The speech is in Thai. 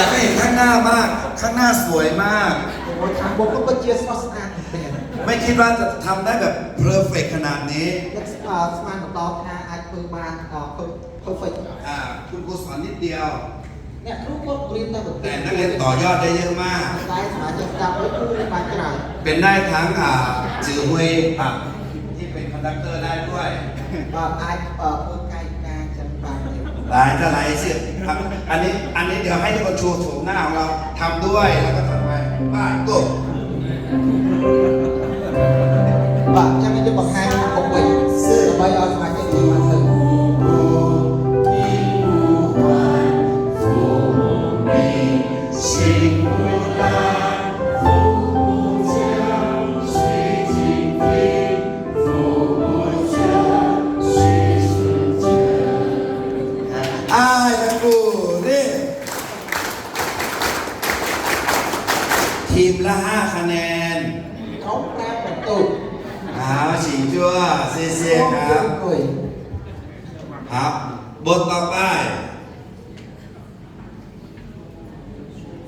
อยากให้เห็นข้างหน้ามาก ข้างหน้าสวยมาก ผมว่าทางผมก็เจียสอสนาเป็น่างนั้ไม่คิดว่าจะทำได้แบบเพอร์เฟกขนาดนี้ ยักษ์อ่าสมานของเราทางอาจเปิมาอ่าเพอร์เฟกอ่าคุณครูสอนนิดเดียว เนี่ยรูปก็เรียนได้หมดแต่นักเรียนต่อยอดได้เยอะมาก ได้สมาชิกจากรูปรูปมาขาดเป็นได้ทั้งอ่าจือฮุยอะที่เป็นคอนดักเตอร์ได้ด้วย อ่าอาจเปิดไก่กาจังปางดหลายจะหลายสิบ ครับอันนี้อันนี้เดี๋ยวให้ทุกคนชูถูหน้าของเราทำด้วยแล้วก็ทำไปบ้าตุ๊ bạn cho mình được bậc hai của mình sự bay ở ngoài cái gì mà thử 心不来。Ayakure ทีมละห้าคะแนนเขาแปลประตูเหาฉีชั่วเซียครับครับบทต่อไป